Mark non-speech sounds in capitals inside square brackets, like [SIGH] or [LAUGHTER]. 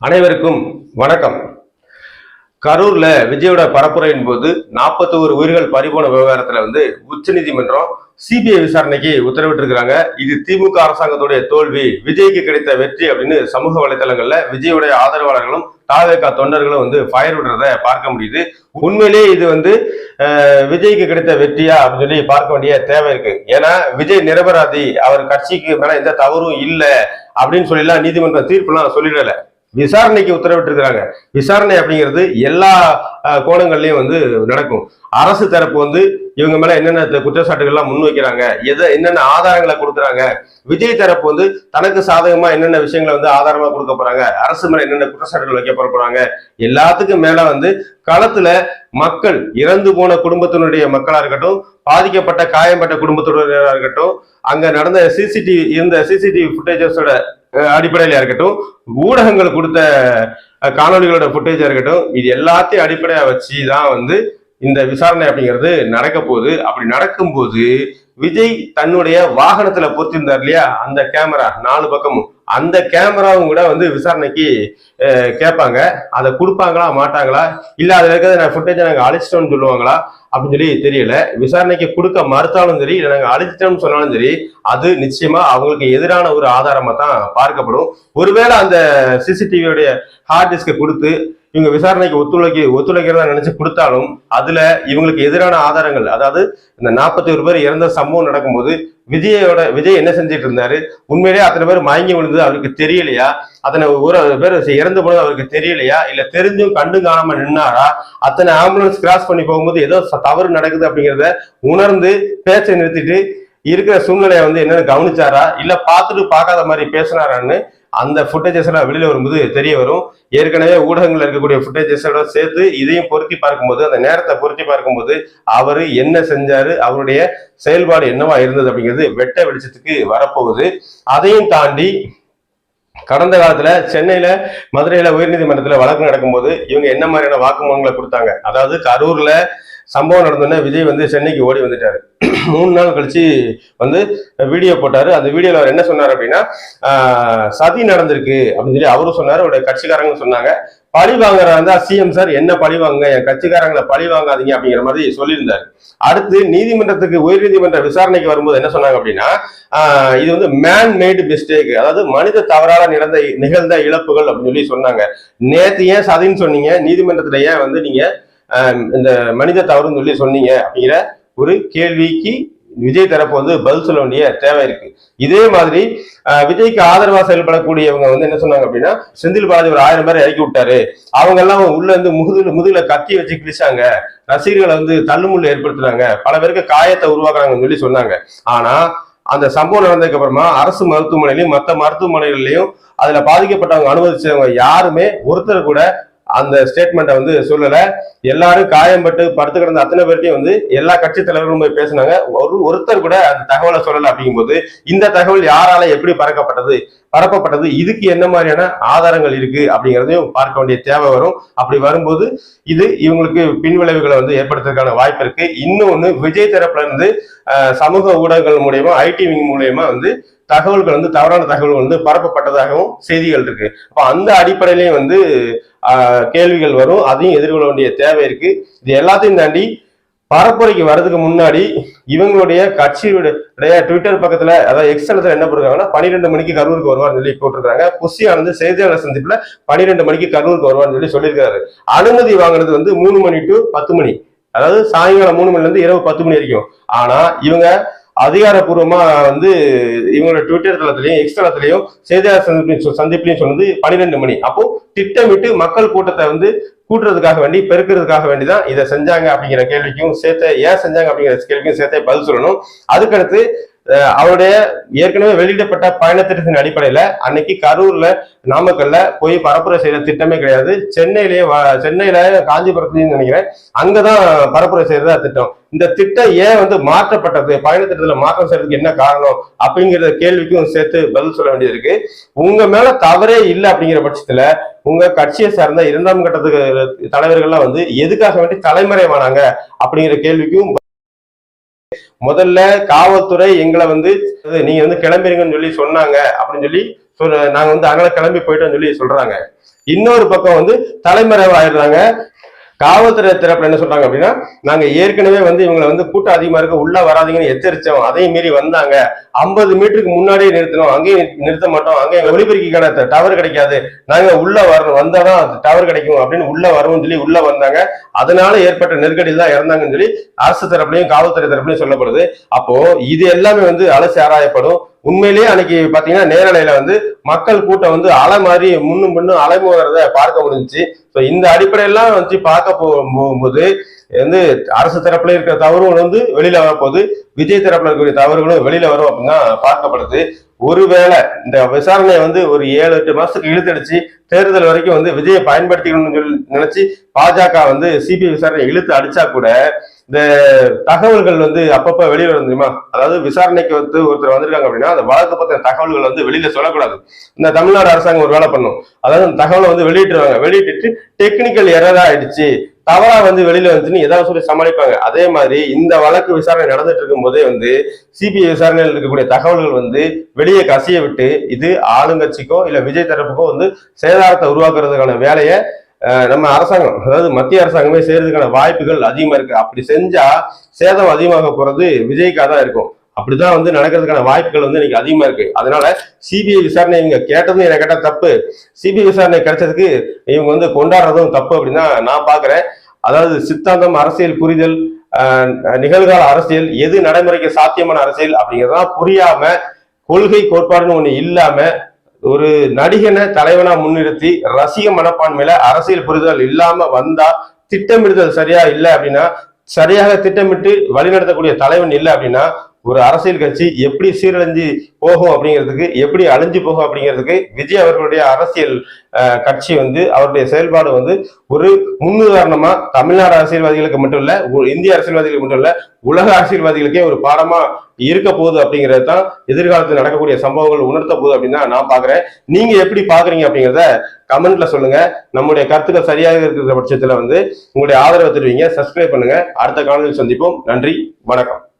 அனைவருக்கும் வணக்கம். கரூர்ல விஜயோட பரப்புரையின் போது 41 உயிர்கள் பறிபோன விவகாரத்துல வந்து உச்சநீதிமன்றம் சிபிஐ விசாரணைக்கு உத்தரவிட்டிருக்கிறாங்க. இது திமுக அரசாங்கத்துடைய தோல்வி விஜய்க்கு கிடைத்த வெற்றி அப்படின்னு சமூக வலைதளங்கள்ல விஜயுடைய ஆதரவாளர்களும் தாவேகா தொண்டர்களும் வந்து ஃபயர் விடுறத பார்க்க முடியுது. உண்மையிலேயே இது வந்து விஜய்க்கு கிடைத்த வெற்றியா அப்படின்னு சொல்லி பார்க்க வேண்டிய தேவை இருக்கு. ஏன்னா விஜய் நிரபராதி அவர் கட்சிக்கு மேல எந்த தவறும் இல்லை அப்படின்னு சொல்லிலாம் நீதிமன்றம் தீர்ப்புலாம் சொல்லிடல. விசாரணைக்கு உத்தரவிட்டிருக்கிறாங்க. விசாரணை அப்படிங்கிறது எல்லா கோணங்கள்லையும் வந்து நடக்கும். அரசு தரப்பு வந்து இவங்க மேல என்னென்ன குற்றச்சாட்டுகள்லாம் முன்வைக்கிறாங்க எதை என்னென்ன ஆதாரங்களை கொடுக்குறாங்க விஜய் தரப்பு வந்து தனக்கு சாதகமா என்னென்ன விஷயங்களை வந்து ஆதாரமா கொடுக்க போறாங்க அரசு மேல என்னென்ன குற்றச்சாட்டுகள் வைக்க போறாங்க எல்லாத்துக்கும் மேல வந்து களத்துல மக்கள் இறந்து போன குடும்பத்தினுடைய மக்களா இருக்கட்டும் பாதிக்கப்பட்ட காயம்பட்ட குடும்பத்தினராக இருக்கட்டும் அங்க நடந்த சிசிடிவி இருந்த சிசிடிவி ஃபுட்டேஜஸோட அடிப்படையில இருக்கட்டும் ஊடகங்கள் கொடுத்த காணொலிகளோட காணொளிகளோட ஃபுட்டேஜா இருக்கட்டும் இது எல்லாத்தையும் அடிப்படையா வச்சு தான் வந்து இந்த விசாரணை அப்படிங்கிறது நடக்க போகுது. அப்படி நடக்கும்போது விஜய் தன்னுடைய வாகனத்துல பொறுத்திருந்தார் இல்லையா? அந்த கேமரா நாலு பக்கமும். அந்த கேமராவும் கூட வந்து விசாரணைக்கு கேட்பாங்க. அதை கொடுப்பாங்களா மாட்டாங்களா? இல்ல அதுல இருக்கிறத நான் ஃபுட்டேஜை நாங்க அழைச்சிட்டோம்னு சொல்லுவாங்களா? அப்படின்னு சொல்லி தெரியல. விசாரணைக்கு கொடுக்க மறுத்தாலும் சரி இல்லை நாங்கள் அழிச்சிட்டோம்னு சொன்னாலும் சரி அது நிச்சயமா அவங்களுக்கு எதிரான ஒரு ஆதாரமா தான் பார்க்கப்படும். ஒருவேளை அந்த சிசிடிவியோடைய ஹார்ட் டிஸ்கை கொடுத்து இவங்க விசாரணைக்கு ஒத்துழைக்க ஒத்துழைக்கிறதா நினைச்சு கொடுத்தாலும் அதுல இவங்களுக்கு எதிரான ஆதாரங்கள் அதாவது இந்த நாற்பத்தி ஒரு பேர் இறந்த சம்பவம் நடக்கும்போது விஜயோட விஜய் என்ன செஞ்சுட்டு இருந்தாரு? உண்மையிலேயே அத்தனை பேர் மயங்கி விழுந்தது அவருக்கு தெரியலையா? அத்தனை ஒரு பேர் இறந்து போனது அவருக்கு தெரியலையா? இல்ல தெரிஞ்சும் கண்டு காணாம நின்னாரா? அத்தனை ஆம்புலன்ஸ் கிராஸ் பண்ணி போகும்போது ஏதோ தவறு நடக்குது அப்படிங்கிறத உணர்ந்து பேச்சை நிறுத்திட்டு இருக்கிற சூழ்நிலையை வந்து என்னன்னு கவனிச்சாரா? இல்ல பார்த்துட்டு பார்க்காத மாதிரி பேசினாரான்னு அந்த ஃபுட்டேஜஸ் எல்லாம் வெளியில வரும்போது தெரிய வரும். ஏற்கனவே ஊடகங்கள் இருக்கக்கூடிய ஃபுட்டேஜஸோட சேர்த்து இதையும் பொருத்தி பார்க்கும்போது அந்த நேரத்தை பொருத்தி பார்க்கும்போது அவர் என்ன செஞ்சாரு அவருடைய செயல்பாடு என்னவா இருந்தது அப்படிங்கிறது வெட்ட வெளிச்சத்துக்கு வரப்போகுது. அதையும் தாண்டி கடந்த காலத்துல சென்னையில மதுரையில உயர்நீதிமன்றத்துல வழக்கு நடக்கும்போது இவங்க என்ன மாதிரியான வாக்குமூலங்களை கொடுத்தாங்க? அதாவது கரூர்ல சம்பவம் நடந்தோடனே விஜய் வந்து சென்னைக்கு ஓடி வந்துட்டாரு. [CLEARS THROAT] மூணு நாள் கழிச்சு வந்து வீடியோ போட்டாரு. அந்த வீடியோவில் அவர் என்ன சொன்னார் அப்படின்னா சதி நடந்திருக்கு அப்படின்னு சொல்லி அவரும் சொன்னார். அவருடைய கட்சிக்காரங்க சொன்னாங்க. பழி வாங்குறா இருந்தா சிஎம் சார் என்ன பழி வாங்க என் கட்சிக்காரங்களை பழி வாங்காதீங்க அப்படிங்கிற மாதிரி சொல்லியிருந்தாரு. அடுத்து நீதிமன்றத்துக்கு உயர்நீதிமன்ற விசாரணைக்கு வரும்போது என்ன சொன்னாங்க அப்படின்னா இது வந்து மேன் மேடு மிஸ்டேக் அதாவது மனித தவறால நடந்த நிகழ்ந்த இழப்புகள் அப்படின்னு சொல்லி சொன்னாங்க. நேத்து ஏன் சதின்னு சொன்னீங்க? நீதிமன்றத்துல ஏன் வந்து நீங்க இந்த மனித தவறுன்னு சொல்லி சொன்னீங்க அப்படிங்கிற ஒரு கேள்விக்கு விஜய் தரப்பு வந்து பதில் சொல்ல வேண்டிய தேவை இருக்கு. இதே மாதிரி விஜய்க்கு ஆதரவா செயல்படக்கூடியவங்க வந்து என்ன சொன்னாங்க அப்படின்னா செந்தில் பாலாஜி ஒரு ஆயிரம் பேர் இறக்கி விட்டாரு. அவங்க எல்லாம் உள்ள இருந்து முதுகுல முதுகுல கத்தி வச்சு கிழிச்சாங்க. ரசிகர்களை வந்து தள்ளுமுள்ள ஏற்படுத்துறாங்க பல பேருக்கு காயத்தை உருவாக்குறாங்கன்னு சொல்லி சொன்னாங்க. ஆனா அந்த சம்பவம் நடந்ததுக்கு அப்புறமா அரசு மருத்துவமனையிலையும் மற்ற மருத்துவமனைகள்லயும் அதுல பாதிக்கப்பட்டவங்க அனுமதிச்சவங்க யாருமே ஒருத்தர் கூட அந்த ஸ்டேட்மெண்ட்டை வந்து சொல்லலை. எல்லாரும் காயம்பட்டு படுத்து கிடந்த அத்தனை பேர்ட்டையும் வந்து எல்லா கட்சி தலைவர்களும் போய் பேசினாங்க. ஒரு ஒருத்தர் கூட அந்த தகவலை சொல்லலை அப்படிங்கும்போது இந்த தகவல் யாரால எப்படி பறக்கப்பட்டது பரப்பப்பட்டது இதுக்கு என்ன மாதிரியான ஆதாரங்கள் இருக்கு அப்படிங்கிறதையும் பார்க்க வேண்டிய தேவை வரும். அப்படி வரும்போது இது இவங்களுக்கு பின்விளைவுகளை வந்து ஏற்படுத்துறதுக்கான வாய்ப்பு இருக்கு. இன்னொன்னு விஜய் தரப்புல இருந்து சமூக ஊடகங்கள் மூலயமா ஐடி விங் வந்து தகவல்கள் வந்து தவறான தகவல்கள் வந்து பரப்பப்பட்டதாகவும் செய்திகள் இருக்கு. அப்போ அந்த அடிப்படையிலையும் வந்து கேள்விகள் வரும். அதையும் எதிர்கொள்ள வேண்டிய தேவை இருக்கு. இது எல்லாத்தையும் தாண்டி பரப்புரைக்கு வர்றதுக்கு முன்னாடி இவங்களுடைய கட்சியுடைய ட்விட்டர் பக்கத்துல அதாவது எக்ஸலத்துல என்ன போட்டிருக்காங்கன்னா பன்னிரெண்டு மணிக்கு கரூருக்கு வருவார்னு சொல்லி போட்டிருக்காங்க புஷி ஆனந்த் செய்தியாளர் சந்திப்புல பன்னிரெண்டு மணிக்கு கரூருக்கு வருவார்னு சொல்லி சொல்லியிருக்காரு அனுமதி வாங்குறது வந்து மூணு மணி டு பத்து மணி. அதாவது சாயங்காலம் மூணு மணில இருந்து இரவு பத்து மணி வரைக்கும். ஆனா இவங்க அதிகாரப்பூர்வமா வந்து இவங்களோட ட்விட்டர் தளத்திலையும் எக்ஸ் தளத்திலையும் செய்தியாளர் சந்திப்பு சந்திப்புலையும் சொன்னது பன்னிரெண்டு மணி. அப்போ திட்டமிட்டு மக்கள் கூட்டத்தை வந்து கூட்டுறதுக்காக வேண்டி பெருக்கிறதுக்காக வேண்டி தான் இதை செஞ்சாங்க அப்படிங்கிற கேள்விக்கும் சேர்த்து ஏன் செஞ்சாங்க அப்படிங்கிற கேள்விக்கும் சேர்த்தே பதில் சொல்லணும். அதுக்கடுத்து அவருடைய ஏற்கனவே வெளியிடப்பட்ட பயணத்திட்டத்தின் அடிப்படையில அன்னைக்கு கரூர்ல நாமக்கல்ல போய் பரப்புரை செய்யற திட்டமே கிடையாது. சென்னையிலேயே சென்னையில காஞ்சிபுரத்துலயும் நினைக்கிறேன். அங்கதான் பரப்புரை செய்யறதா திட்டம். இந்த திட்டம் ஏன் வந்து மாற்றப்பட்டது? பயண திட்டத்துல மாற்றம் செய்யறதுக்கு என்ன காரணம்? அப்படிங்கிற கேள்விக்கும் சேர்த்து பதில் சொல்ல வேண்டியது இருக்கு. உங்க மேல தவறே இல்லை அப்படிங்கிற பட்சத்துல உங்க கட்சியை சார்ந்த இரண்டாம் கட்டத்துக்கு தலைவர்கள்லாம் வந்து எதுக்காக வேண்டி தலைமறைவானாங்க அப்படிங்கிற கேள்விக்கும் முதல்ல காவல்துறை எங்களை வந்து நீங்க வந்து கிளம்பிருங்கன்னு சொல்லி சொன்னாங்க அப்படின்னு சொல்லி சொல் நாங்க வந்து அங்கே கிளம்பி போயிட்டோம்னு சொல்லி சொல்றாங்க. இன்னொரு பக்கம் வந்து தலைமறைவாயிடுறாங்க. காவல்துறை தரப்புல என்ன சொல்றாங்க அப்படின்னா நாங்க ஏற்கனவே வந்து இவங்களை வந்து கூட்டம் அதிகமா இருக்க உள்ள வராதீங்கன்னு எச்சரிச்சோம். அதையும் மீறி வந்தாங்க. ஐம்பது மீட்டருக்கு முன்னாடியே நிறுத்தணும் அங்கேயும் நிறுத்த- மாட்டோம். அங்கே ஒளிபெருக்கிக்கான டவர் கிடைக்காது. நாங்க உள்ள வரணும். வந்தாதான் டவர் கிடைக்கும் அப்படின்னு உள்ள வருவோம்னு சொல்லி உள்ள வந்தாங்க. அதனால ஏற்பட்ட நெருக்கடியில் தான் இறந்தாங்கன்னு சொல்லி அரசு தரப்புலையும் காவல்துறை தரப்புலையும் சொல்லப்படுது. அப்போ இது எல்லாமே வந்து அலசி ஆராயப்படும். உண்மையிலேயே அன்னைக்கு பாத்தீங்கன்னா நேரலையில வந்து மக்கள் கூட்டம் வந்து அலை மாதிரி முன்னும் பின்னும் அலைமுகிறத பார்க்க முடிஞ்சிச்சு. ஸோ இந்த அடிப்படையெல்லாம் வச்சு பார்க்க போகும்போது வந்து அரசு தரப்புல இருக்கிற தவறுகள் வந்து வெளியில வரப்போகுது. விஜய் தரப்புல இருக்கக்கூடிய தவறுகளும் வெளியில வரும் அப்படின்னு பார்க்கப்படுது. ஒருவேளை இந்த விசாரணையை வந்து ஒரு ஏழு எட்டு மாசத்துக்கு இழுத்தடிச்சு. தேர்தல் வரைக்கும் வந்து விஜயை பயன்படுத்திக்கணும்னு சொல்லி நினைச்சு பாஜக வந்து சிபிஐ விசாரணை இழுத்து அடிச்சா கூட இந்த தகவல்கள் வந்து அப்பப்ப வெளியில வரும் தெரியுமா? அதாவது விசாரணைக்கு வந்து ஒருத்தர் வந்திருக்காங்க அப்படின்னா அந்த வழக்கு பத்தின தகவல்கள் வந்து வெளியில சொல்லக்கூடாது. இந்த தமிழ்நாடு அரசாங்கம் ஒரு வேலை பண்ணும். அதாவது அந்த தகவலை வந்து வெளியிட்டுருவாங்க. வெளியிட்டு டெக்னிக்கல் எரரா ஆயிடுச்சு. தவறா வந்து வெளியில வந்துன்னு ஏதாவது சொல்லி சமாளிப்பாங்க. அதே மாதிரி இந்த வழக்கு விசாரணை நடந்துட்டு இருக்கும் போதே வந்து சிபிஐ விசாரணையில் இருக்கக்கூடிய தகவல்கள் வந்து வெளியே கசிய விட்டு இது ஆளுங்கட்சிக்கோ இல்ல விஜய் தரப்புக்கோ வந்து சேதாரத்தை உருவாக்குறதுக்கான வேலையை நம்ம அரசாங்கம் அதாவது மத்திய அரசாங்கமே செய்யறதுக்கான வாய்ப்புகள் அதிகமா இருக்கு. அப்படி செஞ்சா சேதம் அதிகமாக போறது விஜய்க்காக தான் இருக்கும். அப்படிதான் வந்து நடக்கிறதுக்கான வாய்ப்புகள் வந்து இன்னைக்கு அதிகமா இருக்கு. அதனால சிபிஐ விசாரணை இவங்க கேட்டதும் எனக்கு கேட்டா தப்பு. சிபிஐ விசாரணை கிடைச்சதுக்கு இவங்க வந்து கொண்டாடுறதும் தப்பு அப்படின்னு நான் பாக்குறேன். அதாவது சித்தாந்தம் அரசியல் புரிதல் நிகழ்கால அரசியல் எது நடைமுறைக்கு சாத்தியமான அரசியல் அப்படிங்கிறதெல்லாம் புரியாம கொள்கை கோட்பாடுன்னு ஒண்ணு இல்லாம ஒரு நடிகனை தலைவனா முன்னிறுத்தி ரசிக மனப்பான்மையில அரசியல் புரிதல் இல்லாம வந்தா திட்டமிடுதல் சரியா இல்லை அப்படின்னா சரியாக திட்டமிட்டு வழிநடத்தக்கூடிய தலைவன் இல்லை அப்படின்னா ஒரு அரசியல் கட்சி எப்படி சீரழிஞ்சு போகும் அப்படிங்கிறதுக்கு எப்படி அழிஞ்சு போகும் அப்படிங்கிறதுக்கு விஜய் அவர்களுடைய அரசியல் கட்சி வந்து அவருடைய செயல்பாடு வந்து ஒரு முன்னுதாரணமா தமிழ்நாடு அரசியல்வாதிகளுக்கு மட்டும் இல்ல உ- இந்திய அரசியல்வாதிகளுக்கு மட்டும் இல்ல உலக அரசியல்வாதிகளுக்கே ஒரு பாடமா இருக்க போகுது அப்படிங்கிறது தான் எதிர்காலத்தில் நடக்கக்கூடிய சம்பவங்கள் உணர்த்த போகுது அப்படின்னு நான் பாக்குறேன். நீங்க எப்படி பாக்குறீங்க அப்படிங்கிறத கமெண்ட்ல சொல்லுங்க. நம்முடைய கருத்துக்கள் சரியாக இருக்கிற பட்சத்துல வந்து உங்களுடைய ஆதரவை தருவீங்க. சப்ஸ்கிரைப் பண்ணுங்க. அடுத்த காணொலியில் சந்திப்போம். நன்றி. வணக்கம்.